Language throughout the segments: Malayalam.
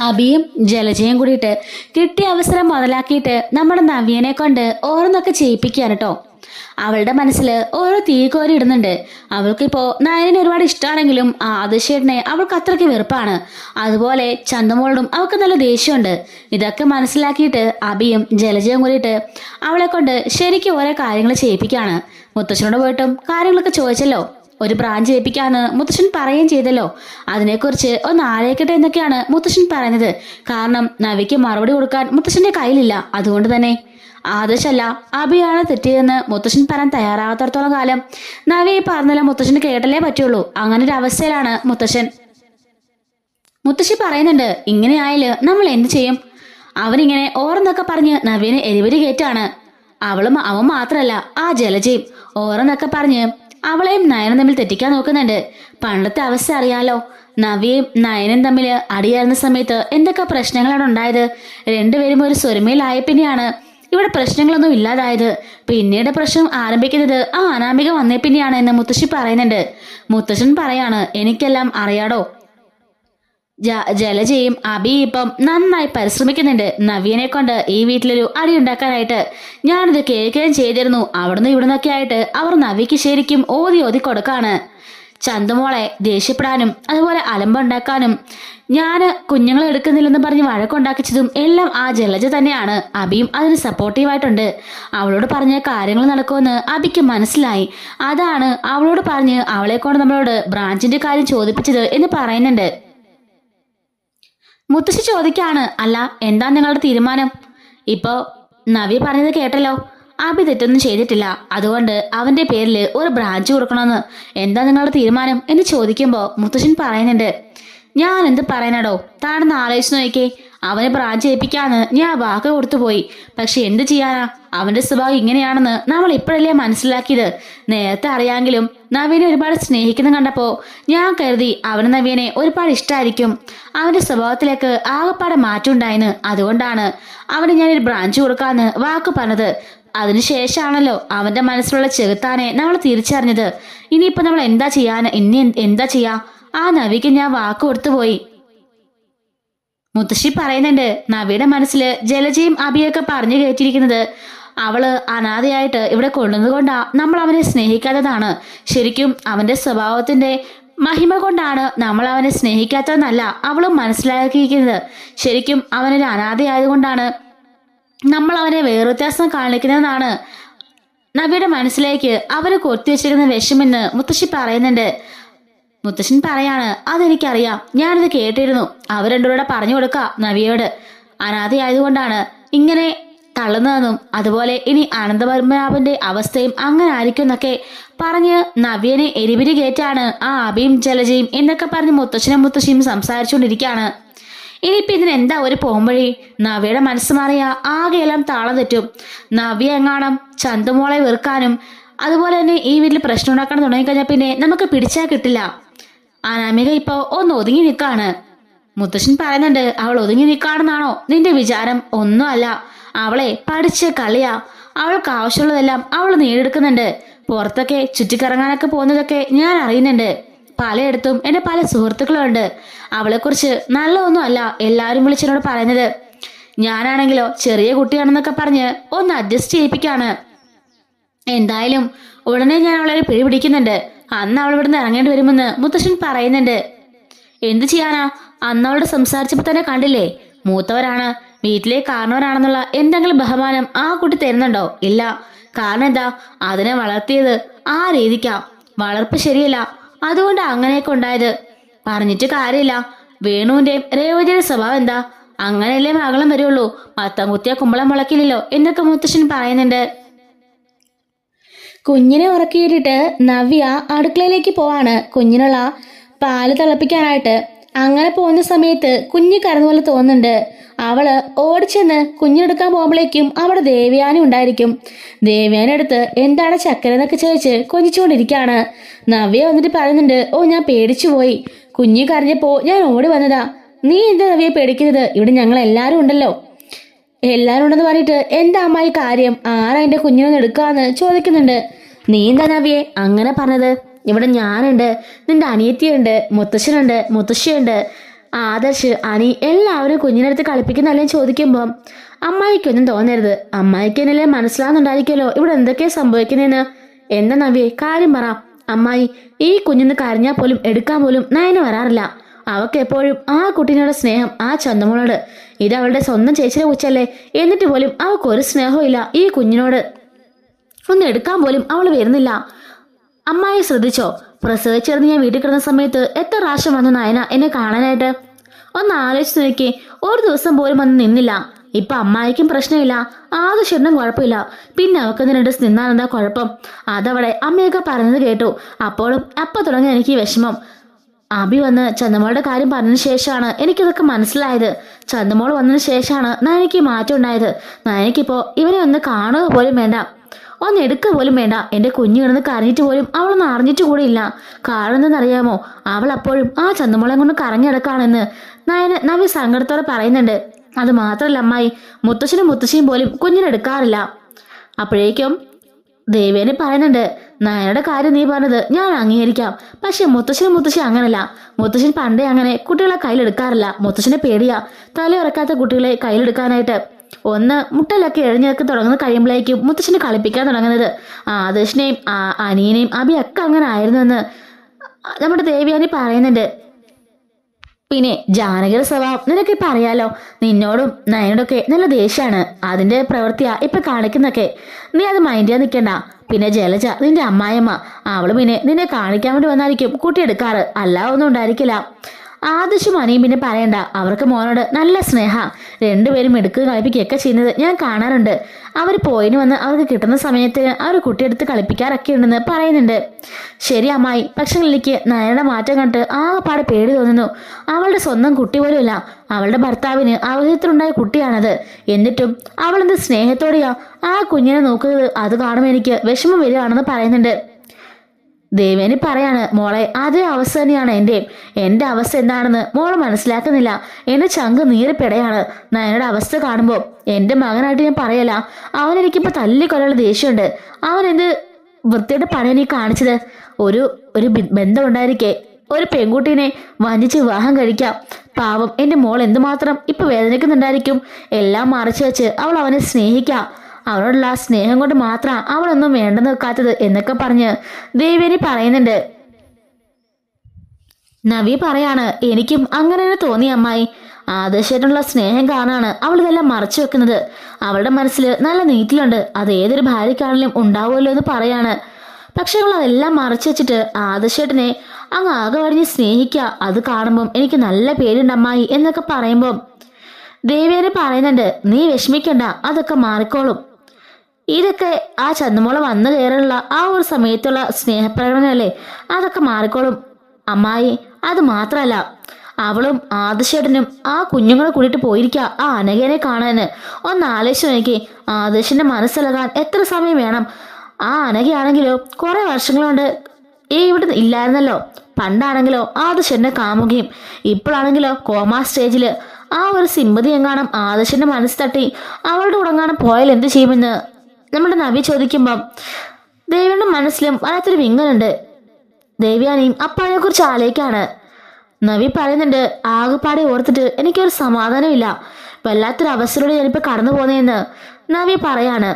അബിയും ജലജയും കൂടിയിട്ട് കിട്ടിയ അവസരം മുതലാക്കിയിട്ട് നമ്മുടെ നവ്യനെ കൊണ്ട് ഓരോന്നൊക്കെ ചെയ്യിപ്പിക്കുകയാണ് കേട്ടോ അവളുടെ മനസ്സിൽ ഓരോ തീ കോരി ഇടുന്നുണ്ട്. അവൾക്കിപ്പോ നയനെ ഒരുപാട് ഇഷ്ടമാണെങ്കിലും ആ ആദിശേട്ടനെ അവൾക്ക് അത്രയ്ക്ക് വെറുപ്പാണ്. അതുപോലെ ചന്തമോളോടും അവൾക്ക് നല്ല ദേഷ്യമുണ്ട്. ഇതൊക്കെ മനസ്സിലാക്കിയിട്ട് അബിയും ജലജയും കൂടിയിട്ട് അവളെ കൊണ്ട് ശരിക്കും ഓരോ കാര്യങ്ങൾ ചെയ്യിപ്പിക്കുകയാണ്. മുത്തശ്ശനോട് പോയിട്ടും കാര്യങ്ങളൊക്കെ ചോദിച്ചല്ലോ. ഒരു ബ്രാഞ്ച് ഏൽപ്പിക്കാന്ന് മുത്തശ്ശൻ പറയുകയും ചെയ്തല്ലോ. അതിനെക്കുറിച്ച് ഒന്ന് ആലോചിക്കട്ടെ എന്നൊക്കെയാണ് മുത്തശ്ശൻ പറയുന്നത്. കാരണം നവിക്ക് മറുപടി കൊടുക്കാൻ മുത്തശ്ശന്റെ കയ്യിലില്ല. അതുകൊണ്ട് തന്നെ ആദർശല്ല അഭിയാണ് തെറ്റിയതെന്ന് മുത്തശ്ശൻ പറയാൻ തയ്യാറാകാത്തടത്തോളം കാലം നവി പറഞ്ഞല്ലോ മുത്തശ്ശന് കേട്ടല്ലേ പറ്റുള്ളൂ. അങ്ങനെ ഒരു അവസ്ഥയിലാണ് മുത്തശ്ശൻ. മുത്തശ്ശി പറയുന്നുണ്ട് ഇങ്ങനെ ആയാൽ നമ്മൾ എന്ത് ചെയ്യും? അവനിങ്ങനെ ഓരോന്നൊക്കെ പറഞ്ഞ് നവീന് എരിവരി കയറ്റാണ്. അവളും അവൻ മാത്രല്ല ആ ജലജയും ഓരോന്നൊക്കെ പറഞ്ഞ് അവളെയും നയനും തമ്മിൽ തെറ്റിക്കാൻ നോക്കുന്നുണ്ട്. പണ്ടത്തെ അവസ്ഥ അറിയാലോ. നവിയും നയനും തമ്മിൽ അടിയായിരുന്ന സമയത്ത് എന്തൊക്കെ പ്രശ്നങ്ങളാണ് ഉണ്ടായത്? രണ്ടുപേരും ഒരു സ്വരമയിലായ പിന്നെയാണ്. ഇവിടെ പ്രശ്നങ്ങളൊന്നും ഇല്ലാതായത്. പിന്നീട് പ്രശ്നം ആരംഭിക്കുന്നത് ആ അനാമിക വന്നേ പിന്നെയാണ് എന്ന് മുത്തശ്ശി പറയുന്നുണ്ട്. മുത്തശ്ശൻ പറയാണ് എനിക്കെല്ലാം അറിയാടോ? ജലജയും അബി ഇപ്പം നന്നായി പരിശ്രമിക്കുന്നുണ്ട്. നവീനെ കൊണ്ട് ഈ വീട്ടിലൊരു അടി ഉണ്ടാക്കാനായിട്ട് ഞാനിത് കേൾക്കുകയും ചെയ്തിരുന്നു. അവിടുന്ന് ഇവിടുന്നൊക്കെ ആയിട്ട് അവർ നവിക്ക് ശരിക്കും ഓതി ഓതി കൊടുക്കാണ്. ചന്തുമോളെ ദേഷ്യപ്പെടാനും അതുപോലെ അലമ്പുണ്ടാക്കാനും ഞാൻ കുഞ്ഞുങ്ങളെ എടുക്കുന്നില്ലെന്ന് പറഞ്ഞ് വഴക്കുണ്ടാക്കിച്ചതും എല്ലാം ആ ജലജ തന്നെയാണ്. അബിയും അതിന് സപ്പോർട്ടീവായിട്ടുണ്ട്. അവളോട് പറഞ്ഞ കാര്യങ്ങൾ നടക്കുമെന്ന് അബിക്ക് മനസ്സിലായി. അതാണ് അവളോട് പറഞ്ഞ് അവളെ കൊണ്ട് നമ്മളോട് ബ്രാഞ്ചിന്റെ കാര്യം ചോദിപ്പിച്ചത് എന്ന് പറയുന്നുണ്ട്. മുത്തശ്ശി ചോദിക്കാണ് അല്ല എന്താ നിങ്ങളുടെ തീരുമാനം? ഇപ്പോ നവി പറഞ്ഞത് കേട്ടല്ലോ. അഭി തെറ്റൊന്നും ചെയ്തിട്ടില്ല. അതുകൊണ്ട് അവന്റെ പേരിൽ ഒരു ബ്രാഞ്ച് കൊടുക്കണമെന്ന്. എന്താ നിങ്ങളുടെ തീരുമാനം എന്ന് ചോദിക്കുമ്പോൾ മുത്തശ്ശൻ പറയുന്നുണ്ട് ഞാൻ എന്ത് പറയാനടോ? താണെന്ന് ആലോചിച്ച് നോക്കിയേ അവനെ ബ്രാഞ്ച് ഏൽപ്പിക്കാന്ന് ഞാൻ വാക്ക് കൊടുത്തു പോയി. പക്ഷെ എന്ത് ചെയ്യാനാ? അവന്റെ സ്വഭാവം ഇങ്ങനെയാണെന്ന് നമ്മൾ ഇപ്പോഴല്ലേ മനസ്സിലാക്കിയത്. നേരത്തെ അറിയാമെങ്കിലും നവീനെ ഒരുപാട് സ്നേഹിക്കുന്ന കണ്ടപ്പോ ഞാൻ കരുതി അവന് നവീനെ ഒരുപാട് ഇഷ്ടമായിരിക്കും അവന്റെ സ്വഭാവത്തിലേക്ക് ആകെപ്പാടെ മാറ്റം ഉണ്ടായിന്ന് അതുകൊണ്ടാണ് അവന് ഞാനൊരു ബ്രാഞ്ച് കൊടുക്കാന്ന് വാക്ക് പറഞ്ഞത്. അതിനുശേഷമാണല്ലോ അവന്റെ മനസ്സിലുള്ള ചെകുത്താനെ നമ്മൾ തിരിച്ചറിഞ്ഞത്. ഇനിയിപ്പോ നമ്മൾ എന്താ ചെയ്യാൻ ഇനി എന്താ ചെയ്യാ? ആ നവിക്ക് ഞാൻ വാക്ക് കൊടുത്തു പോയി. മുത്തശ്ശി പറയുന്നുണ്ട് നവിയുടെ മനസ്സിൽ ജലജയും അഭിയൊക്കെ പറഞ്ഞു കേട്ടിരിക്കുന്നത് അവൾ അനാഥയായിട്ട് ഇവിടെ കൊണ്ടുവന്നുകൊണ്ടാ നമ്മൾ അവനെ സ്നേഹിക്കാത്തതാണ്. ശരിക്കും അവന്റെ സ്വഭാവത്തിന്റെ മഹിമ കൊണ്ടാണ് നമ്മൾ അവനെ സ്നേഹിക്കാത്തതെന്നല്ല അവളും മനസ്സിലാക്കിയിരിക്കുന്നത്. ശരിക്കും അവനൊരു അനാഥയായതുകൊണ്ടാണ് നമ്മൾ അവനെ വേറുവ്യത്യാസം കാണിക്കുന്നതെന്നാണ്. നവിയുടെ മനസ്സിലേക്ക് അവർ കൊത്തിവെച്ചിരുന്ന വിഷമെന്ന് മുത്തശ്ശി പറയുന്നുണ്ട്. മുത്തശ്ശൻ പറയാണ് അതെനിക്കറിയാം. ഞാനിത് കേട്ടിരുന്നു. അവർ രണ്ടുപേരുടെ പറഞ്ഞു കൊടുക്കാം നവിയോട് അനാഥയായതുകൊണ്ടാണ് ഇങ്ങനെ തള്ളുന്നതെന്നും അതുപോലെ ഇനി ആനന്ദപത്മനാഭന്റെ അവസ്ഥയും അങ്ങനെ ആയിരിക്കും എന്നൊക്കെ പറഞ്ഞ് നവ്യനെ എരിപിരി കയറ്റാണ് ആ അഭിയും ജലജയും എന്നൊക്കെ പറഞ്ഞ് മുത്തശ്ശനും മുത്തശ്ശിയും സംസാരിച്ചുകൊണ്ടിരിക്കുകയാണ്. ഇനിയിപ്പോ ഇതിന് എന്താ ഒരു പോംവഴി? നവ്യയുടെ മനസ്സ് മാറിയ ആകെയെല്ലാം താളം തെറ്റും. നവ്യ എങ്ങാണം ചന്തുമോളെ വെറുക്കാനും അതുപോലെ തന്നെ ഈ വീട്ടിൽ പ്രശ്നം ഉണ്ടാക്കാൻ തുടങ്ങിക്കഴിഞ്ഞാൽ പിന്നെ നമുക്ക് പിടിച്ചാൽ കിട്ടില്ല. അനാമിക ഇപ്പോ ഒന്ന് ഒതുങ്ങി നിൽക്കാണ് മുത്തശ്ശൻ പറയുന്നുണ്ട് അവൾ ഒതുങ്ങി നിൽക്കാണെന്നാണോ നിന്റെ വിചാരം? ഒന്നുമല്ല. അവളെ പഠിച്ച കളിയാ. അവൾക്ക് ആവശ്യമുള്ളതെല്ലാം അവൾ നേടിയെടുക്കുന്നുണ്ട്. പുറത്തൊക്കെ ചുറ്റിക്കറങ്ങാനൊക്കെ പോകുന്നതൊക്കെ ഞാൻ അറിയുന്നുണ്ട്. പലയിടത്തും എന്റെ പല സുഹൃത്തുക്കളുണ്ട്. അവളെക്കുറിച്ച് നല്ലതൊന്നും അല്ല എല്ലാവരും വിളിച്ചെന്നോട് പറയുന്നത്. ഞാനാണെങ്കിലോ ചെറിയ കുട്ടിയാണെന്നൊക്കെ പറഞ്ഞ് ഒന്ന് അഡ്ജസ്റ്റ് ചെയ്യിപ്പിക്കാണ്. എന്തായാലും ഉടനെ ഞാൻ അവളെ പിഴിപിടിക്കുന്നുണ്ട് അന്ന് അവൾ ഇവിടുന്ന് ഇറങ്ങേണ്ടി വരുമെന്ന് മുത്തശ്ശൻ പറയുന്നുണ്ട്. എന്തു ചെയ്യാനാ? അന്ന് അവളോട് സംസാരിച്ചപ്പോ തന്നെ കണ്ടില്ലേ? മൂത്തവരാണ്. വീട്ടിലെ കാരണവരാണെന്നുള്ള എന്തെങ്കിലും ബഹുമാനം ആ കുട്ടി തരുന്നുണ്ടോ? ഇല്ല. കാരണം എന്താ? അതിനെ വളർത്തിയത് ആ രീതിക്കാ. വളർപ്പ് ശരിയല്ല. അതുകൊണ്ട് അങ്ങനെയൊക്കെ ഉണ്ടായത്. പറഞ്ഞിട്ട് കാര്യമില്ല. വേണുവിന്റെയും രേവതിയുടെ സ്വഭാവം എന്താ? അങ്ങനെയല്ലേ മകളും വരുള്ളൂ. മത്തം കുത്തിയ കുമ്പളം മുളക്കില്ലല്ലോ എന്നൊക്കെ മുത്തശ്ശൻ പറയുന്നുണ്ട്. കുഞ്ഞിനെ ഉറക്കിയിട്ടിട്ട് നവ്യ അടുക്കളയിലേക്ക് പോവാണ്. കുഞ്ഞിനുള്ള പാൽ തിളപ്പിക്കാനായിട്ട്. അങ്ങനെ പോകുന്ന സമയത്ത് കുഞ്ഞ് കരന്ന പോലെ തോന്നുന്നുണ്ട്. അവൾ ഓടിച്ചെന്ന് കുഞ്ഞിനെടുക്കാൻ പോകുമ്പോഴേക്കും അവിടെ ദേവയാനി ഉണ്ടായിരിക്കും. ദേവയാനി അടുത്ത് എന്താണ് ചക്കര എന്നൊക്കെ ചോദിച്ച് കൊഞ്ചിച്ചുകൊണ്ടിരിക്കുകയാണ്. നവ്യ വന്നിട്ട് പറയുന്നുണ്ട് ഓ ഞാൻ പേടിച്ചു പോയി. കുഞ്ഞ് കരഞ്ഞപ്പോ ഞാൻ ഓടി വന്നതാ. നീ എന്താ നവ്യ പേടിക്കുന്നത്? ഇവിടെ ഞങ്ങൾ എല്ലാവരും ഉണ്ടല്ലോ. എല്ലാരും ഉണ്ടെന്ന് പറഞ്ഞിട്ട് എന്താ അമ്മായി കാര്യം? ആരാ എന്റെ കുഞ്ഞിനെ എടുക്കാന്ന് ചോദിക്കുന്നുണ്ട്. നീ എന്താ നവിയെ? അങ്ങനെ പറഞ്ഞത്? ഇവിടെ ഞാനുണ്ട് നിന്റെ അനിയത്തിയുണ്ട് മുത്തശ്ശനുണ്ട് മുത്തശ്ശിയുണ്ട് ആദർശ് അനി എല്ലാവരും കുഞ്ഞിനടുത്ത് കളിപ്പിക്കുന്നല്ലേ ചോദിക്കുമ്പോൾ അമ്മായിക്കൊന്നും തോന്നരുത്. അമ്മായിക്കെന്നല്ലേ മനസ്സിലാകുന്നുണ്ടായിരിക്കുമല്ലോ ഇവിടെ എന്തൊക്കെയാ സംഭവിക്കുന്നതെന്ന് എന്താ നവ്യേ കാര്യം പറ. അമ്മായി ഈ കുഞ്ഞിന്ന് കരഞ്ഞാൽ പോലും എടുക്കാൻ പോലും നയന വരാറില്ല. അവൾക്ക് എപ്പോഴും ആ കുട്ടീനോട് സ്നേഹം ആ ചന്തമോളോട് ഇത് അവളുടെ സ്വന്തം ചേച്ചിയുടെ കൊച്ചല്ലേ. എന്നിട്ട് പോലും അവൾക്ക് ഒരു സ്നേഹവും ഇല്ല ഈ കുഞ്ഞിനോട്. ഒന്ന് എടുക്കാൻ പോലും അവൾ വരുന്നില്ല. അമ്മായി ശ്രദ്ധിച്ചോ? പ്രസവിച്ചിരുന്ന് ഞാൻ വീട്ടിൽ കിടന്ന സമയത്ത് എത്ര പ്രാവശ്യം വന്നു നയന എന്നെ കാണാനായിട്ട്? ഒന്ന് ആലോചിച്ച് നോക്കി ഒരു ദിവസം പോലും വന്ന് നിന്നില്ല. ഇപ്പൊ അമ്മായിക്കും പ്രശ്നമില്ല ആദ്യം കുഴപ്പമില്ല. പിന്നെ അവൾക്ക് രണ്ട് നിന്നാലെന്താ കുഴപ്പം? അതവിടെ അമ്മയൊക്കെ പറഞ്ഞത് കേട്ടു. അപ്പോഴും അപ്പൊ തുടങ്ങി എനിക്ക് വിഷമം. അബി വന്ന് ചന്ദമോളുടെ കാര്യം പറഞ്ഞതിന് ശേഷമാണ് എനിക്കിതൊക്കെ മനസ്സിലായത്. ചന്ദമോൾ വന്നതിന് ശേഷമാണ് നയനയ്ക്ക് മാറ്റം ഉണ്ടായത്. നയനയ്ക്കിപ്പോ ഇവനെ ഒന്ന് കാണുക പോലും വേണ്ട. ഒന്ന് എടുക്കുക പോലും വേണ്ട. എന്റെ കുഞ്ഞു കിടന്ന് കരഞ്ഞിട്ട് പോലും അവളൊന്നും അറിഞ്ഞിട്ട് കൂടെ ഇല്ല. കാരണം എന്തെന്നറിയാമോ അവൾ അപ്പോഴും ആ ചന്ദമോളെ കൊണ്ട് കറങ്ങിടക്കാണെന്ന് നയന നവി സങ്കടത്തോടെ പറയുന്നുണ്ട്. അത് മാത്രമല്ല അമ്മായി മുത്തശ്ശനും മുത്തശ്ശിയും പോലും കുഞ്ഞിനെടുക്കാറില്ല അപ്പോഴേക്കും ദേവേനെ പറയുന്നുണ്ട് നയനയുടെ കാര്യം നീ പറഞ്ഞത് ഞാൻ അംഗീകരിക്കാം. പക്ഷെ മുത്തശ്ശനും മുത്തശ്ശി അങ്ങനല്ല. മുത്തശ്ശൻ പണ്ടേ അങ്ങനെ കുട്ടികളെ കയ്യിലെടുക്കാറില്ല. മുത്തശ്ശനെ പേടിയാ. തലയുറക്കാത്ത കുട്ടികളെ കയ്യിലെടുക്കാനായിട്ട് ഒന്ന് മുട്ടലൊക്കെ എഴിഞ്ഞൊക്കെ തുടങ്ങുന്ന കഴിയുമ്പോഴേക്കും മുത്തശ്ശനെ കളിപ്പിക്കാൻ തുടങ്ങുന്നത്. ആദർശിനെയും അനിയനെയും അഭിയൊക്കെ അങ്ങനെ ആയിരുന്നു എന്ന് നമ്മുടെ ദേവിയാനി പറയുന്നുണ്ട്. പിന്നെ ജാനകിയുടെ സ്വഭാവം നിനക്ക് ഇപ്പൊ അറിയാലോ നിന്നോടും നയനോടൊക്കെ നല്ല ദേഷ്യാണ്. അതിന്റെ പ്രവൃത്തിയാ ഇപ്പൊ കാണിക്കുന്നൊക്കെ നീ അത് മൈൻഡ് ചെയ്യാൻ നിൽക്കണ്ട. പിന്നെ ജലജ നിന്റെ അമ്മായിയമ്മ അവൾ പിന്നെ നിന്നെ കാണിക്കാൻ വേണ്ടി വന്നായിരിക്കും കൂട്ടിയെടുക്കാറ്. അല്ല ഒന്നും ഉണ്ടായിരിക്കില്ല. ആദർശും അനിയും പിന്നെ പറയണ്ട. അവർക്ക് മോനോട് നല്ല സ്നേഹ. രണ്ടുപേരും എടുക്കുക കളിപ്പിക്കുകയൊക്കെ ചെയ്യുന്നത് ഞാൻ കാണാറുണ്ട്. അവർ പോയിന് വന്ന് അവർക്ക് കിട്ടുന്ന സമയത്ത് അവർ കുട്ടിയെടുത്ത് കളിപ്പിക്കാറൊക്കെ ഉണ്ടെന്ന് പറയുന്നുണ്ട്. ശരി അമ്മായി പക്ഷെ എനിക്ക് നയയുടെ മാറ്റം കണ്ടിട്ട് ആകെപ്പാടെ പേടി തോന്നുന്നു. അവളുടെ സ്വന്തം കുട്ടി പോലുമില്ല. അവളുടെ ഭർത്താവിന് അവഹിതത്തിലുണ്ടായ കുട്ടിയാണത്. എന്നിട്ടും അവളെന്ത് സ്നേഹത്തോടെയാ ആ കുഞ്ഞിനെ നോക്കുന്നത്. അത് കാണുമ്പോൾ എനിക്ക് വിഷമം വരികയാണെന്ന് പറയുന്നുണ്ട്. ദേവേനി പറയാണ് മോളെ അതേ അവസ്ഥ തന്നെയാണ് എന്റെ എന്റെ അവസ്ഥ എന്താണെന്ന് മോൾ മനസ്സിലാക്കുന്നില്ല. എന്റെ ചങ്ക് നീറിപ്പെടയാണ് നയനയുടെ അവസ്ഥ കാണുമ്പോൾ എന്റെ മകനായിട്ട് ഞാൻ പറയല അവനെനിക്കിപ്പോൾ തല്ലിക്കൊല്ലുള്ള ദേഷ്യമുണ്ട്. അവൻ എന്ത് വൃത്തിയുടെ പണി നീ കാണിച്ചത്? ഒരു ഒരു ബന്ധം ഉണ്ടായിരിക്കേ ഒരു പെൺകുട്ടീനെ വഞ്ചിച്ച് വിവാഹം കഴിക്കാം. പാവം എന്റെ മോൾ എന്തുമാത്രം ഇപ്പൊ വേദനിക്കുന്നുണ്ടായിരിക്കും? എല്ലാം മറച്ചു വെച്ച് അവൾ അവനെ സ്നേഹിക്കാം. അവളോടുള്ള ആ സ്നേഹം കൊണ്ട് മാത്രം അവളൊന്നും വേണ്ടെന്ന് വെക്കാത്തത് എന്നൊക്കെ പറഞ്ഞ് ദേവേനി പറയുന്നുണ്ട്. നവി പറയാണ് എനിക്കും അങ്ങനെ തന്നെ തോന്നി അമ്മായി. ആദർശമായിട്ടുള്ള സ്നേഹം കാരണമാണ് അവൾ ഇതെല്ലാം മറച്ചു വെക്കുന്നത്. അവളുടെ മനസ്സിൽ നല്ല നീറ്റിലുണ്ട്. അത് ഏതൊരു ഭാര്യക്കാണെങ്കിലും ഉണ്ടാവുമല്ലോ എന്ന് പറയാണ്. പക്ഷെ അവൾ അതെല്ലാം മറച്ചു വെച്ചിട്ട് ആദർശേട്ടനെ അങ്ങ് ആകെ വഴിഞ്ഞ് സ്നേഹിക്കുക അത് കാണുമ്പം എനിക്ക് നല്ല പേരുണ്ട് അമ്മായി എന്നൊക്കെ പറയുമ്പം ദേവേനെ പറയുന്നുണ്ട് നീ വിഷമിക്കണ്ട അതൊക്കെ മാറിക്കോളും. ഇതൊക്കെ ആ ചന്ദമോൾ വന്നു കയറാനുള്ള ആ ഒരു സമയത്തുള്ള സ്നേഹപ്രകടനമല്ലേ അതൊക്കെ മാറിക്കോളും. അമ്മായി അത് മാത്രമല്ല അവളും ആദശേട്ടനും ആ കുഞ്ഞുങ്ങളെ കൂട്ടിയിട്ട് പോയിരിക്കുക ആ അനഘേനെ കാണാന്. ഒന്ന് ആലോചിച്ച് നോക്കി ആദർശിന്റെ മനസ്സിലകാൻ എത്ര സമയം വേണം? ആ അനഘയാണെങ്കിലോ കുറെ വർഷങ്ങൾ കൊണ്ട് ഈ ഇവിടെ ഇല്ലായിരുന്നല്ലോ. പണ്ടാണെങ്കിലോ ആദശന്റെ കാമുകയും. ഇപ്പോഴാണെങ്കിലോ കോമാ സ്റ്റേജിൽ. ആ ഒരു സിമ്പതി എങ്ങാനും ആദർശന്റെ മനസ്സ് തട്ടി അവളുടെ ഉടങ്ങാനും പോയാൽ എന്ത് ചെയ്യുമെന്ന്? നമ്മുടെ നബി ചോദിക്കുമ്പം ദേവിയുടെ മനസ്സിലും വല്ലാത്തൊരു വിങ്ങലുണ്ട്. ദേവ്യാനിയും അപ്പാനെ കുറിച്ച് ആലോചിക്കാണ്. നവി പറയുന്നുണ്ട് ആകെപ്പാടെ ഓർത്തിട്ട് എനിക്കൊരു സമാധാനമില്ല. വല്ലാത്തൊരു അവസരത്തോടെ ഞാനിപ്പോ കടന്നു പോന്നേന്ന് നവി പറയാണ്.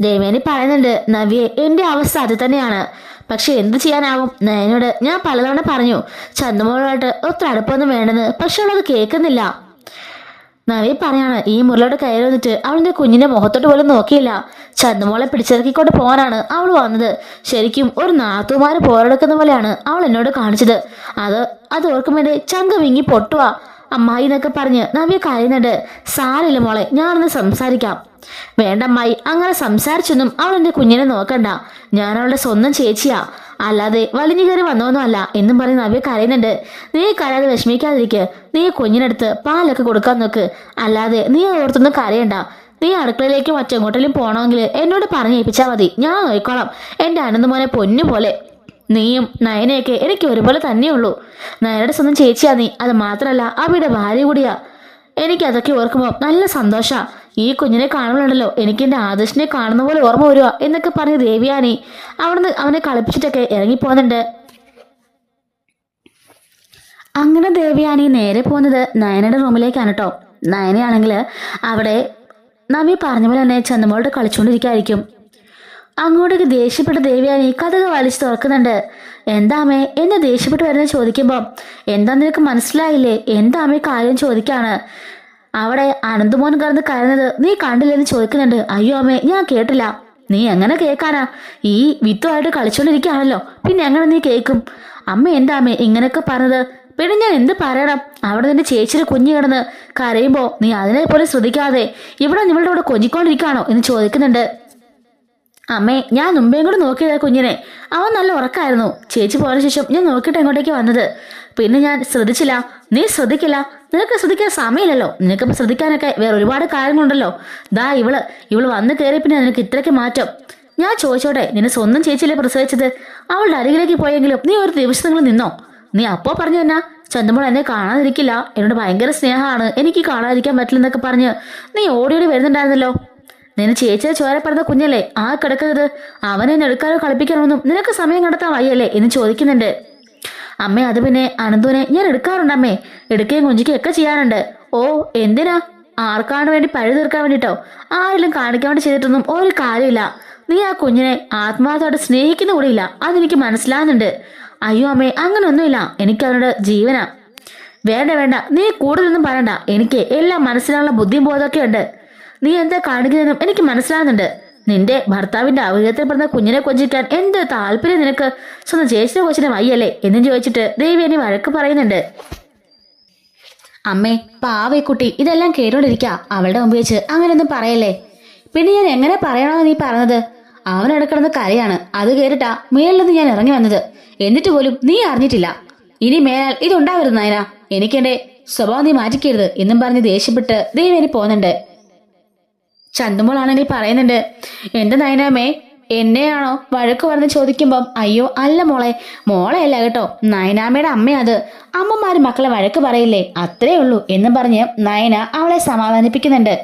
ദേവേനി പറയുന്നുണ്ട് നവിയെ എന്റെ അവസ്ഥ അത് തന്നെയാണ്. പക്ഷെ എന്ത് ചെയ്യാനാവും? നയനോട് ഞാൻ പലതവണ പറഞ്ഞു ചന്ദമോളുമായിട്ട് ഒത്തിരി അടുപ്പൊന്നും വേണ്ടെന്ന്. പക്ഷെ അവളത് കേൾക്കുന്നില്ല. നവി പറയാണ് ഈ മുറിലോട്ട് കയറി വന്നിട്ട് അവളിന്റെ കുഞ്ഞിന്റെ മുഖത്തോട്ട് പോലും നോക്കിയില്ല. ചന്ദമോളെ പിടിച്ചിറക്കിക്കൊണ്ട് പോകാനാണ് അവൾ വന്നത്. ശരിക്കും ഒരു നാത്തുമാര് പോരെടുക്കുന്ന പോലെയാണ് അവൾ എന്നോട് കാണിച്ചത്. അത് അത് ഓർക്കുമ്പോൾ ചങ്ക വിങ്ങി പൊട്ടുവാ. അമ്മായി എന്നൊക്കെ പറഞ്ഞ് നവ്യ കരയുന്നുണ്ട്. സാരില്ല മോളെ ഞാനൊന്ന് സംസാരിക്കാം. വേണ്ട അമ്മായി അങ്ങനെ സംസാരിച്ചൊന്നും അവൾ എന്റെ കുഞ്ഞിനെ നോക്കണ്ട. ഞാൻ അവളുടെ സ്വന്തം ചേച്ചിയാ. അല്ലാതെ വലിഞ്ഞു കയറി വന്നോന്നുമല്ല എന്നും പറഞ്ഞ് നവ്യ കരയുന്നുണ്ട്. നീ കരയാതെ വിഷമിക്കാതിരിക്കുക നീ കുഞ്ഞിനടുത്ത് പാലൊക്കെ കൊടുക്കാൻ നോക്ക്. അല്ലാതെ നീ ഓർത്തൊന്നും കരയണ്ട. നീ അടുക്കളയിലേക്ക് മറ്റെങ്ങോട്ടെങ്കിലും പോകണമെങ്കിൽ എന്നോട് പറഞ്ഞു ഏൽപ്പിച്ചാൽ മതി. ഞാൻ നോക്കിക്കോളാം എന്റെ അനന്തമോനെ പൊന്നു പോലെ നീയും നയനയൊക്കെ എനിക്ക് ഒരുപോലെ തന്നെയുള്ളൂ. നയനയുടെ സ്വന്തം ചേച്ചിയാ നീ. അത് മാത്രമല്ല അവിടെ ഭാര്യ കൂടിയാ. എനിക്ക് അതൊക്കെ ഓർക്കുമ്പോൾ നല്ല സന്തോഷാ. ഈ കുഞ്ഞിനെ കാണുമ്പോഴുണ്ടല്ലോ എനിക്ക് എന്റെ ആദർശിനെ കാണുന്ന പോലെ ഓർമ്മ വരുക എന്നൊക്കെ പറഞ്ഞ് ദേവിയാനി അവിടുന്ന് അവനെ കളിപ്പിച്ചിട്ടൊക്കെ ഇറങ്ങിപ്പോകുന്നുണ്ട്. അങ്ങനെ ദേവിയാണി നേരെ പോകുന്നത് നയനയുടെ റൂമിലേക്കാണ് കേട്ടോ. നയനയാണെങ്കിൽ അവിടെ നമ്മി പറഞ്ഞ പോലെ തന്നെ ചന്ദമോളോട് കളിച്ചുകൊണ്ടിരിക്കുകയായിരിക്കും അങ്ങോട്ടേക്ക് ദേഷ്യപ്പെട്ട ദേവിയാനി കഥക വലിച്ചു തുറക്കുന്നുണ്ട്. എന്താമേ എന്നെ ദേഷ്യപ്പെട്ട് വരുന്നത് ചോദിക്കുമ്പോൾ എന്താ നിനക്ക് മനസ്സിലായില്ലേ? എന്താമേ കാര്യം ചോദിക്കാണ്? അവിടെ അനന്തമോൻ കറന്ന് കരഞ്ഞത് നീ കണ്ടില്ലെന്ന് ചോദിക്കുന്നുണ്ട്. അയ്യോ അമ്മേ ഞാൻ കേട്ടില്ല. നീ എങ്ങനെ കേൾക്കാനാ? ഈ വിത്തുമായിട്ട് കളിച്ചോണ്ടിരിക്കുകയാണല്ലോ. പിന്നെ എങ്ങനെ നീ കേൾക്കും? അമ്മ എന്താ അമ്മേ ഇങ്ങനെയൊക്കെ പറഞ്ഞത്? പിന്നെ ഞാൻ എന്ത് പറയണം? അവിടെ നിന്റെ ചേച്ചിയുടെ കുഞ്ഞു കിടന്ന് കരയുമ്പോൾ നീ അതിനെ പോലെ ശ്രദ്ധിക്കാതെ ഇവിടെ നിങ്ങളുടെ കൂടെ കൊഞ്ഞിക്കൊണ്ടിരിക്കുകയാണോ എന്ന് ചോദിക്കുന്നുണ്ട്. അമ്മേ ഞാൻ മുമ്പേ കൂടെ നോക്കിയതാ കുഞ്ഞിനെ. അവൻ നല്ല ഉറക്കായിരുന്നു. ചേച്ചി പോയ ശേഷം ഞാൻ നോക്കിയിട്ട് എങ്ങോട്ടേക്ക് വന്നത്? പിന്നെ ഞാൻ ശ്രദ്ധിച്ചില്ല. നീ ശ്രദ്ധിക്കില്ല. നിനക്ക് ശ്രദ്ധിക്കാൻ സമയമില്ലല്ലോ. നിനക്ക് ശ്രദ്ധിക്കാനൊക്കെ വേറെ ഒരുപാട് കാര്യങ്ങളുണ്ടല്ലോ. ദാ ഇവൾ. ഇവൾ വന്ന് കയറി പിന്നെ നിനക്ക് ഇത്രയ്ക്ക് മാറ്റം. ഞാൻ ചോദിച്ചോട്ടെ നിന്നെ സ്വന്തം ചേച്ചിയിലെ പ്രസവിച്ചത്? അവളുടെ അരികിലേക്ക് പോയെങ്കിലും നീ ഒരു ദിവസം ദിവസങ്ങൾ നിന്നോ? നീ അപ്പോ പറഞ്ഞു തന്നെ ചന്തമോൾ എന്നെ കാണാതിരിക്കില്ല. എന്നോട് ഭയങ്കര സ്നേഹമാണ്. എനിക്ക് കാണാതിരിക്കാൻ പറ്റില്ലെന്നൊക്കെ പറഞ്ഞ് നീ ഓടിയോടി ഓടി വരുന്നുണ്ടായിരുന്നല്ലോ. നിന്നെ ചേച്ചിയെ ചോര പറഞ്ഞ കുഞ്ഞല്ലേ? ആ കിടക്കരുത്. അവനെ എടുക്കാനോ കളിപ്പിക്കാനൊന്നും നിനക്ക് സമയം കണ്ടെത്താൻ വയ്യല്ലേ എന്ന് ചോദിക്കുന്നുണ്ട്. അമ്മേ അത് പിന്നെ അനന്തുവിനെ ഞാൻ എടുക്കാറുണ്ട് അമ്മേ. എടുക്കുകയും കുഞ്ചിക്കുകയും ഒക്കെ ചെയ്യാറുണ്ട്. ഓ എന്തിനാ? ആർക്കാണ് വേണ്ടി പഴി തീർക്കാൻ വേണ്ടിട്ടോ? ആരെങ്കിലും കാണിക്കാൻ വേണ്ടി ചെയ്തിട്ടൊന്നും ഒരു കാര്യമില്ല. നീ ആ കുഞ്ഞിനെ ആത്മാർത്ഥമായിട്ട് സ്നേഹിക്കുന്ന കൂടിയില്ല അതെനിക്ക് മനസ്സിലാകുന്നുണ്ട്. അയ്യോ അമ്മേ അങ്ങനൊന്നുമില്ല എനിക്ക് അവനോട് ജീവനാ. വേണ്ട വേണ്ട. നീ കൂടുതലൊന്നും പറയണ്ട. എനിക്ക് എല്ലാം മനസ്സിലാനുള്ള ബുദ്ധിയും ഉണ്ട് നീ എന്താ കാണിക്കുന്നതെന്നും എനിക്ക് മനസ്സിലാകുന്നുണ്ട്. നിന്റെ ഭർത്താവിന്റെ അവഹിതത്തിൽ പറഞ്ഞ കുഞ്ഞിനെ കൊഞ്ചിക്കാൻ എന്ത് താല്പര്യം നിനക്ക്? സ്വന്തം ചേച്ചിയുടെ കൊച്ചിനെ വയ്യല്ലേ എന്നും ചോദിച്ചിട്ട് ദേവി എന്നെ വഴക്ക് പറയുന്നുണ്ട്. അമ്മേ പാവേ കുട്ടി ഇതെല്ലാം കേട്ടോണ്ടിരിക്ക. അവളുടെ മുമ്പ് വെച്ച് അങ്ങനെയൊന്നും പറയല്ലേ? പിന്നെ ഞാൻ എങ്ങനെ പറയണമെന്ന് നീ പറഞ്ഞത്? അവൻ കിടന്ന് കരയാണ്. അത് കേട്ടിട്ടാ മേലിൽ ഞാൻ ഇറങ്ങി വന്നത്. എന്നിട്ട് പോലും നീ അറിഞ്ഞിട്ടില്ല. ഇനി മേലാൽ ഇതുണ്ടാവരുത് നായന. എനിക്കെന്റെ സ്വഭാവം നീ മാറ്റിക്കരുത് എന്നും പറഞ്ഞ് ദേഷ്യപ്പെട്ട് ദേവേനി പോകുന്നുണ്ട് ചന്തുമോളാണെങ്കിൽ പറയുന്നുണ്ട് എന്റെ നയനാമേ എന്നെയാണോ വഴക്ക് പറഞ്ഞ് ചോദിക്കുമ്പം അയ്യോ അല്ല മോളെ മോളെ അല്ല കേട്ടോ നയനാമയുടെ അമ്മ അത് അമ്മമാര് മക്കളെ വഴക്ക് പറയില്ലേ അത്രേ ഉള്ളൂ എന്ന് പറഞ്ഞ് നയന അവളെ സമാധാനിപ്പിക്കുന്നുണ്ട്.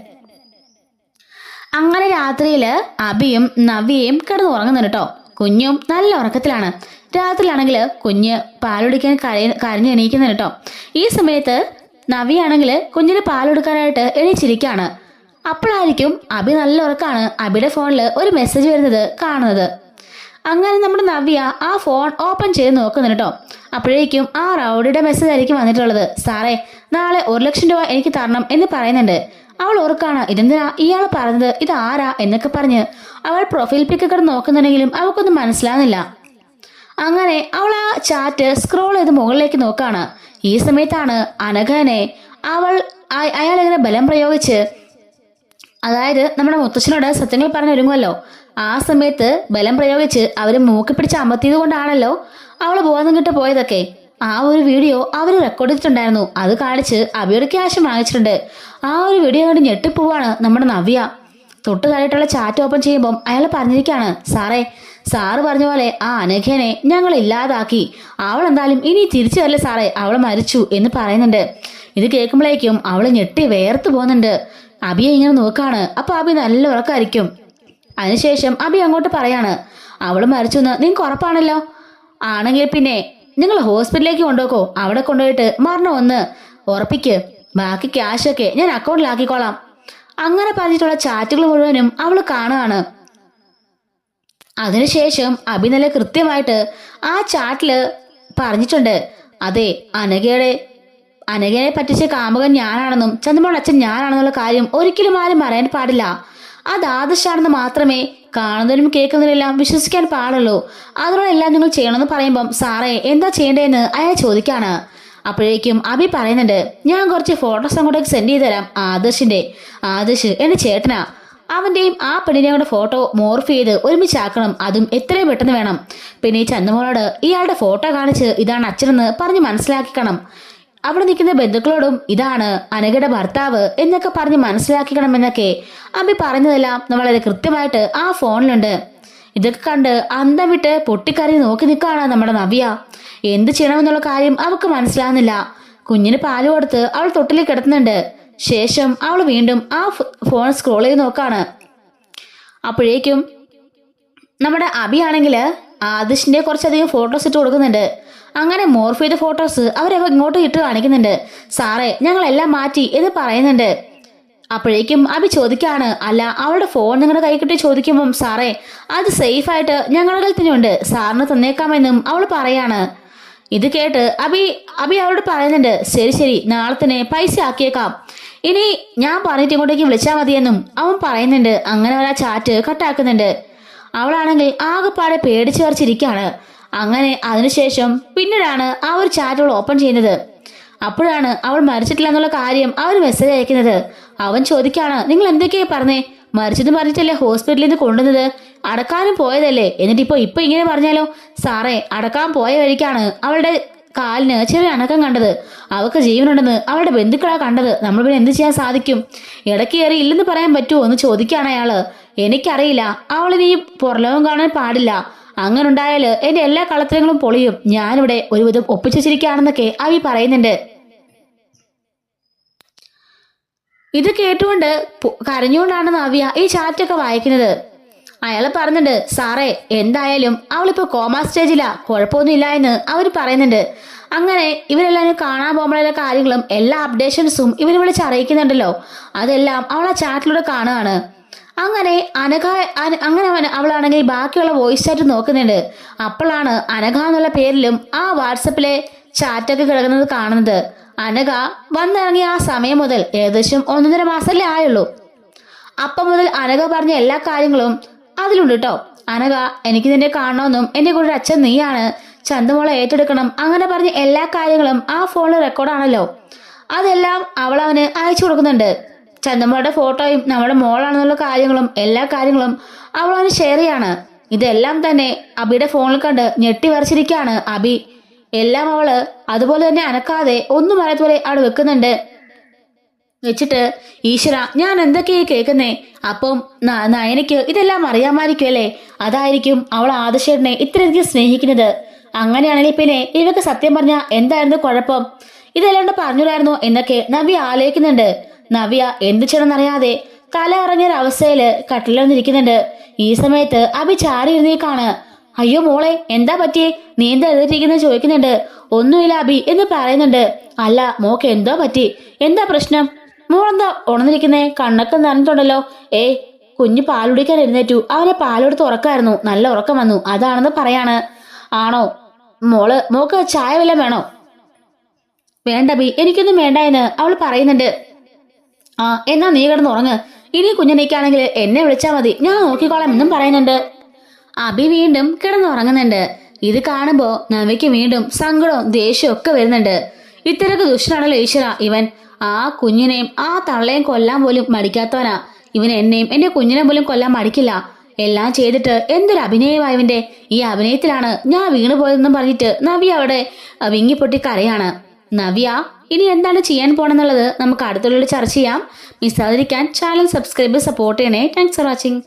അങ്ങനെ രാത്രിയിൽ അബിയും നവ്യയും കിടന്നുറങ്ങുന്നുണ്ട് കേട്ടോ. കുഞ്ഞും നല്ല ഉറക്കത്തിലാണ്. രാത്രിയിലാണെങ്കിൽ കുഞ്ഞ് പാലുടിക്കാൻ കരയ കരഞ്ഞ് എണീക്കുന്നുണ്ട് കേട്ടോ. ഈ സമയത്ത് നവിയാണെങ്കിൽ കുഞ്ഞിന് പാലെടുക്കാനായിട്ട് എണീച്ചിരിക്കുകയാണ് അപ്പോഴായിരിക്കും അബി നല്ല ഉറക്കാണ് അബിയുടെ ഫോണിൽ ഒരു മെസ്സേജ് വരുന്നത് കാണുന്നത്. അങ്ങനെ നമ്മുടെ നവ്യ ആ ഫോൺ ഓപ്പൺ ചെയ്ത് നോക്കുന്നുണ്ട് കേട്ടോ അപ്പോഴേക്കും ആ റൗഡിയുടെ മെസ്സേജ് ആയിരിക്കും വന്നിട്ടുള്ളത്. സാറേ നാളെ ഒരു ലക്ഷം രൂപ എനിക്ക് തരണം എന്ന് പറയുന്നുണ്ട്. അവൾ ഓർക്കാണ് ഇതെന്തിനാ? ഇയാൾ പറഞ്ഞത് ഇത് ആരാ? എന്നൊക്കെ പറഞ്ഞ് അവൾ പ്രൊഫൈൽ പിക്ക് കിടന്ന് നോക്കുന്നുണ്ടെങ്കിലും അവൾക്കൊന്നും മനസ്സിലാകുന്നില്ല അങ്ങനെ അവൾ ആ ചാറ്റ് സ്ക്രോൾ ചെയ്ത് മുകളിലേക്ക് നോക്കാണ്. ഈ സമയത്താണ് അനഘനെ അവൾ അയാൾ ഇങ്ങനെ ബലം പ്രയോഗിച്ച് അതായത് നമ്മുടെ മുത്തച്ഛനോട് സത്യങ്ങൾ പറഞ്ഞൊരുങ്ങുമല്ലോ ആ സമയത്ത് ബലം പ്രയോഗിച്ച് അവർ മൂക്കി പിടിച്ച് അമർത്തിയത് കൊണ്ടാണല്ലോ അവൾ ബോധം കിട്ട് പോയതൊക്കെ. ആ ഒരു വീഡിയോ അവർ റെക്കോർഡ് ചെയ്തിട്ടുണ്ടായിരുന്നു. അത് കാണിച്ച് അബിയുടെ ക്യാഷ് വാങ്ങിച്ചിട്ടുണ്ട്. ആ ഒരു വീഡിയോ കണ്ട് ഞെട്ടിപ്പോവാണ് നമ്മുടെ നവ്യ. തൊട്ട് താഴെയിട്ടുള്ള ചാറ്റ് ഓപ്പൺ ചെയ്യുമ്പം അയാൾ പറഞ്ഞിരിക്കാണ് സാറേ സാറ് പറഞ്ഞ പോലെ ആ അനഘേനെ ഞങ്ങൾ ഇല്ലാതാക്കി. അവൾ എന്തായാലും ഇനി തിരിച്ചു വരില്ല സാറേ. അവൾ മരിച്ചു എന്ന് പറയുന്നുണ്ട്. ഇത് കേൾക്കുമ്പോഴേക്കും അവൾ ഞെട്ടി വേർത്ത് പോകുന്നുണ്ട്. അബിയെ ഇങ്ങനെ നോക്കാണ്. അപ്പൊ അബി നല്ല ഉറക്കായിരിക്കും. അതിനുശേഷം അബി അങ്ങോട്ട് പറയാണ് അവൾ മരിച്ചു എന്ന് നിങ്ങൾക്ക് ഉറപ്പാണല്ലോ? ആണെങ്കിൽ പിന്നെ നിങ്ങൾ ഹോസ്പിറ്റലിലേക്ക് കൊണ്ടുപോക്കോ. അവിടെ കൊണ്ടുപോയിട്ട് മരണം ഒന്ന് ഉറപ്പിക്ക്. ബാക്കി ക്യാഷൊക്കെ ഞാൻ അക്കൗണ്ടിലാക്കിക്കോളാം അങ്ങനെ പറഞ്ഞിട്ടുള്ള ചാറ്റുകൾ മുഴുവനും അവൾ കാണുകയാണ് അതിനുശേഷം അബി നല്ല കൃത്യമായിട്ട് ആ ചാറ്റിൽ പറഞ്ഞിട്ടുണ്ട് അതെ അനഘയുടെ അനഘയെ പറ്റിച്ച കാമുകൻ ഞാനാണെന്നും ചന്ദ്രമോൾ അച്ഛൻ ഞാനാണെന്നുള്ള കാര്യം ഒരിക്കലും ആരും പറയാൻ പാടില്ല. അത് ആദർശാണെന്ന് മാത്രമേ കാണുന്നതിനും കേൾക്കുന്നതിനെല്ലാം വിശ്വസിക്കാൻ പാടുള്ളൂ. അതിനോടെല്ലാം നിങ്ങൾ ചെയ്യണമെന്ന് പറയുമ്പം സാറേ എന്താ ചെയ്യേണ്ടതെന്ന് അയാൾ ചോദിക്കാണ്. അപ്പോഴേക്കും അബി പറയുന്നുണ്ട് ഞാൻ കുറച്ച് ഫോട്ടോസ് അങ്ങോട്ടേക്ക് സെൻഡ് ചെയ്ത് തരാം ആദർശിന്റെ ആദർശ് എന്റെ ചേട്ടനാ. അവന്റെയും ആ പെണ്ണിന്റെയും കൂടെ ഫോട്ടോ മോർഫ് ചെയ്ത് ഒരുമിച്ചാക്കണം. അതും എത്രയും പെട്ടെന്ന് വേണം. പിന്നെ ഈ ചന്ദ്രമോളോട് ഇയാളുടെ ഫോട്ടോ കാണിച്ച് ഇതാണ് അച്ഛനെന്ന് പറഞ്ഞ് മനസ്സിലാക്കിക്കണം. അവിടെ നിൽക്കുന്ന ബന്ധുക്കളോടും ഇതാണ് അനഘയുടെ ഭർത്താവ് എന്നൊക്കെ പറഞ്ഞ് മനസ്സിലാക്കിക്കണമെന്നൊക്കെ അബി പറഞ്ഞതെല്ലാം വളരെ കൃത്യമായിട്ട് ആ ഫോണിലുണ്ട്. ഇതൊക്കെ കണ്ട് അന്തം വിട്ട് പൊട്ടിക്കറി നോക്കി നിൽക്കുകയാണ് നമ്മുടെ നവ്യ. എന്ത് ചെയ്യണമെന്നുള്ള കാര്യം അവൾക്ക് മനസ്സിലാകുന്നില്ല. കുഞ്ഞിന് പാൽ കൊടുത്ത് അവൾ തൊട്ടിലേക്ക് കിടത്തുന്നുണ്ട്. ശേഷം അവൾ വീണ്ടും ആ ഫോൺ സ്ക്രോൾ ചെയ്ത് നോക്കാണ്. അപ്പോഴേക്കും നമ്മുടെ അബിയാണെങ്കിൽ ആദിഷിന്റെ കുറച്ചധികം ഫോട്ടോസ് ഇട്ട് കൊടുക്കുന്നുണ്ട്. അങ്ങനെ മോർഫ് ചെയ്ത ഫോട്ടോസ് അവരവ ഇങ്ങോട്ട് ഇട്ട് കാണിക്കുന്നുണ്ട്. സാറേ ഞങ്ങളെല്ലാം മാറ്റി എന്ന് പറയുന്നുണ്ട്. അപ്പോഴേക്കും അഭി ചോദിക്കാണ് അല്ല അവളുടെ ഫോൺ നിങ്ങളുടെ കൈ കിട്ടി ചോദിക്കുമ്പം സാറേ അത് സേഫ് ആയിട്ട് ഞങ്ങളുടെ കയ്യിൽ തന്നെയുണ്ട് സാറിന് തന്നേക്കാമെന്നും അവൾ പറയാണ്. ഇത് കേട്ട് അഭി അഭി അവളോട് പറയുന്നുണ്ട് ശരി ശരി നാളെ തന്നെ പൈസ ആക്കിയേക്കാം. ഇനി ഞാൻ പറഞ്ഞിട്ട് ഇങ്ങോട്ടേക്ക് വിളിച്ചാൽ മതിയെന്നും അവൻ പറയുന്നുണ്ട്. അങ്ങനെ അവൻ ആ ചാറ്റ് കട്ടാക്കുന്നുണ്ട് അവളാണെങ്കിൽ ആകെപ്പാടെ പേടിച്ചു വരച്ചിരിക്കുകയാണ് അങ്ങനെ അതിനുശേഷം പിന്നീടാണ് ആ ഒരു ചാറ്റ് അവൾ ഓപ്പൺ ചെയ്യുന്നത്. അപ്പോഴാണ് അവൾ മരിച്ചിട്ടില്ല എന്നുള്ള കാര്യം അവർ മെസ്സേജ് അയക്കുന്നത്. അവൻ ചോദിക്കാണ് നിങ്ങൾ എന്തൊക്കെയാ പറഞ്ഞേ? മരിച്ചെന്ന് പറഞ്ഞിട്ടല്ലേ ഹോസ്പിറ്റലിൽ നിന്ന് കൊണ്ടുവന്നത്? അടക്കാനും പോയതല്ലേ? എന്നിട്ട് ഇപ്പൊ ഇപ്പൊ ഇങ്ങനെ പറഞ്ഞാലോ? സാറേ അടക്കാൻ പോയ വഴിക്കാണ് അവളുടെ കാലിന് ചെറിയ അണക്കം കണ്ടത്. അവൾക്ക് ജീവനുണ്ടെന്ന് അവളുടെ ബന്ധുക്കളാ കണ്ടത്. നമ്മൾ പിന്നെ എന്ത് ചെയ്യാൻ സാധിക്കും? ഇടയ്ക്ക് കയറി ഇല്ലെന്ന് പറയാൻ പറ്റുമോ? എന്ന് ചോദിക്കുകയാണ് അയാൾ. എനിക്കറിയില്ല. അവളിനി പുറലോകം കാണാൻ പാടില്ല. അങ്ങനെ എന്റെ എല്ലാ കളത്തരങ്ങളും പൊളിയും. ഞാനിവിടെ ഒരുവിധം ഒപ്പിച്ചിരിക്കുകയാണെന്നൊക്കെ അവി പറയുന്നുണ്ട്. ഇത് കേട്ടുകൊണ്ട് കരഞ്ഞുകൊണ്ടാണ് നവ്യ ഈ ചാറ്റൊക്കെ വായിക്കുന്നത്. അയാൾ പറഞ്ഞിണ്ട് സാറേ എന്തായാലും അവളിപ്പോ കോമ സ്റ്റേജിലാ. കുഴപ്പമൊന്നുമില്ല എന്ന് അവർ പറയുന്നുണ്ട്. അങ്ങനെ ഇവരെല്ലാവരും കാണാൻ പോകുമ്പോഴുള്ള കാര്യങ്ങളും എല്ലാ അപ്ഡേഷൻസും ഇവർ വിളിച്ച് അറിയിക്കുന്നുണ്ടല്ലോ അതെല്ലാം അവൾ ആ ചാറ്റിലൂടെ കാണുകയാണ്. അങ്ങനെ അനഘ അന- അങ്ങനെ അവളാണെങ്കിൽ ബാക്കിയുള്ള വോയിസ് ചാറ്റ് നോക്കുന്നുണ്ട്. അപ്പോഴാണ് അനഘ എന്നുള്ള പേരിലും ആ വാട്സപ്പിലെ ചാറ്റൊക്കെ കിടക്കുന്നത് കാണുന്നത്. അനഘ വന്നിറങ്ങിയ ആ സമയം മുതൽ ഏകദേശം ഒന്നൊന്നര മാസമല്ലേ ആയുള്ളൂ. അപ്പം മുതൽ അനഘ പറഞ്ഞ എല്ലാ കാര്യങ്ങളും അതിലുണ്ട് കേട്ടോ അനഘ എനിക്ക് നിന്നെ കാണണമെന്നും എന്റെ കൂടെ അച്ഛൻ നീയാണ്. ചന്തമോളെ ഏറ്റെടുക്കണം. അങ്ങനെ പറഞ്ഞ എല്ലാ കാര്യങ്ങളും ആ ഫോണിൽ റെക്കോർഡാണല്ലോ അതെല്ലാം അവൾ അവന് അയച്ചു കൊടുക്കുന്നുണ്ട്. ചന്തമ്മയുടെ ഫോട്ടോയും നമ്മുടെ മോളാണെന്നുള്ള കാര്യങ്ങളും എല്ലാ കാര്യങ്ങളും അവൾ അവന് ഷെയർ ചെയ്യാണ്. ഇതെല്ലാം തന്നെ അബിയുടെ ഫോണിൽ കണ്ട് ഞെട്ടി വരച്ചിരിക്കുകയാണ് അബി. എല്ലാം അവൾ അതുപോലെ തന്നെ അനക്കാതെ ഒന്നും അറിയാത്തപോലെ അവിടെ വെക്കുന്നുണ്ട്. വെച്ചിട്ട് ഈശ്വര ഞാൻ എന്തൊക്കെയാ കേൾക്കുന്നേ? അപ്പം നയനയ്ക്ക് ഇതെല്ലാം അറിയാമായിരിക്കുമല്ലേ അതായിരിക്കും അവൾ ആദർശേട്ടനെ ഇത്രയധികം സ്നേഹിക്കുന്നത്. അങ്ങനെയാണെങ്കിൽ പിന്നെ ഇവക്ക് സത്യം പറഞ്ഞ എന്തായിരുന്നു കുഴപ്പം? ഇതെല്ലാം പറഞ്ഞുകൂടായിരുന്നോ? എന്നൊക്കെ നവി ആലോചിക്കുന്നുണ്ട്. നവ്യ എന്ത് ചെയ്യണമെന്നറിയാതെ തല ഇറങ്ങിയൊരവസ്ഥയിൽ കട്ടിലിരുന്നിരിക്കുന്നുണ്ട് ഈ സമയത്ത് അഭി ചാരി ഇരുന്നേക്കാണ് അയ്യോ മോളെ എന്താ പറ്റിയേ? നീ എന്താ എഴുതിയിരിക്കുന്നത് ചോദിക്കുന്നുണ്ട്. ഒന്നുമില്ല അഭി എന്ന് പറയുന്നുണ്ട്. അല്ല മോക്ക് എന്തോ പറ്റി? എന്താ പ്രശ്നം? മോളെന്താ ഉണർന്നിരിക്കുന്നേ? കണ്ണൊക്കെ നനഞ്ഞിട്ടുണ്ടല്ലോ. ഏ കുഞ്ഞ് പാലുടിക്കാൻ എഴുന്നേറ്റു. അവനെ പാലെടുത്ത് ഉറക്കായിരുന്നു. നല്ല ഉറക്കം വന്നു. അതാണെന്ന് പറയാണ്. ആണോ? മോൾ മോക്ക് ചായ വല്ലതും വേണോ? വേണ്ട ബി എനിക്കൊന്നും വേണ്ട എന്ന് അവൾ പറയുന്നുണ്ട്. ആ എന്നാ നീ കിടന്നുറങ്ങ് ഇനി കുഞ്ഞിനേക്കാണെങ്കിൽ എന്നെ വിളിച്ചാ മതി. ഞാൻ നോക്കിക്കോളാം എന്നും പറയുന്നുണ്ട്. അഭി വീണ്ടും കിടന്നുറങ്ങുന്നുണ്ട് ഇത് കാണുമ്പോ നവിക്ക് വീണ്ടും സങ്കടവും ദേഷ്യവും ഒക്കെ വരുന്നുണ്ട്. ഇത്തരക്ക് ദുഷ്ടനാണല്ലോ ഈശ്വര. ഇവൻ ആ കുഞ്ഞിനെയും ആ തള്ളയും കൊല്ലാൻ പോലും മടിക്കാത്തവനാ. ഇവൻ എന്നെയും എന്റെ കുഞ്ഞിനെ പോലും കൊല്ലാൻ മടിക്കില്ല. എല്ലാം ചെയ്തിട്ട് എന്തൊരു അഭിനയമാ ഇവന്റെ ഈ അഭിനയത്തിലാണ് ഞാൻ വീണു പോയതെന്നും പറഞ്ഞിട്ട് നവ്യ അവിടെ വിങ്ങിപ്പൊട്ടി കരയാണ്. നവ്യ ഇനി എന്താണ് ചെയ്യാൻ പോണെന്നുള്ളത് നമുക്ക് അടുത്തുള്ള ചർച്ച ചെയ്യാം. മിസ്സാതിരിക്കാൻ ചാനൽ സബ്സ്ക്രൈബ് സപ്പോർട്ട് ചെയ്യണേ. Thanks for watching